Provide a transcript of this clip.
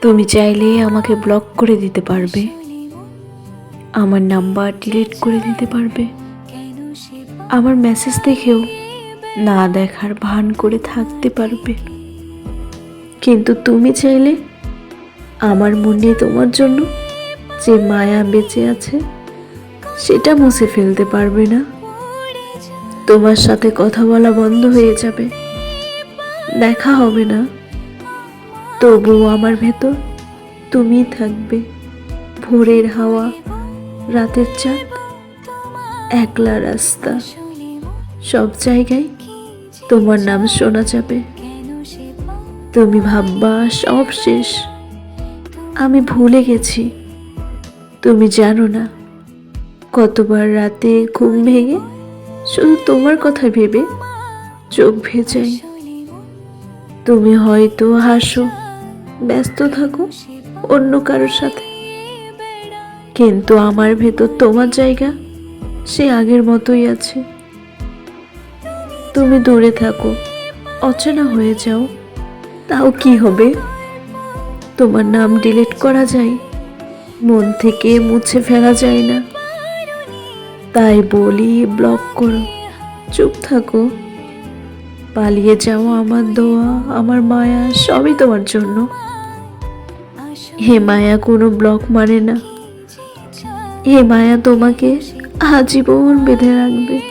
তুমি চাইলে আমাকে ব্লক করে দিতে পারবে। আমার নাম্বার ডিলিট করে দিতে পারবে। আমার মেসেজ দেখেও না দেখার ভান করে থাকতে পারবে। কিন্তু তুমি চাইলে আমার মনে তোমার জন্য যে মায়া বেঁচে আছে, সেটা মুছে ফেলতে পারবে না। তোমার সাথে কথা বলা বন্ধ হয়ে যাবে। দেখা হবে না। তবুও আমার ভেতর তুমি থাকবে। ভোরের হাওয়া, রাতের চাঁদ, একলা রাস্তা। সব জায়গায় তোমার নাম শোনা যাবে। তুমি ভাববা সব শেষ। আমি ভুলে গেছি। তুমি জানো না, কতবার রাতে ঘুম ভেঙে শুধু তোমার কথা ভেবে চোখ ভেজাই। তুমি হয়তো হাসো ব্যস্ত থাকো অন্য কারোর সাথে। কিন্তু আমার ভেতর তোমার জায়গা, সে আগের মতোই আছে। তুমি দূরে থাকো, অচেনা হয়ে যাও। তাও কি হবে? তোমার নাম ডিলিট করা যায়, মন থেকে মুছে ফেলা যায় না। তাই বলি, ব্লক করো। চুপ থাকো। পালিয়ে যাও আমার দোয়া, আমার মায়া, সবই তোমার জন্য। হে মায়া, কোনো ব্লক মানে না। হে মায়া, তোমাকে আজীবন বেঁধে রাখবে।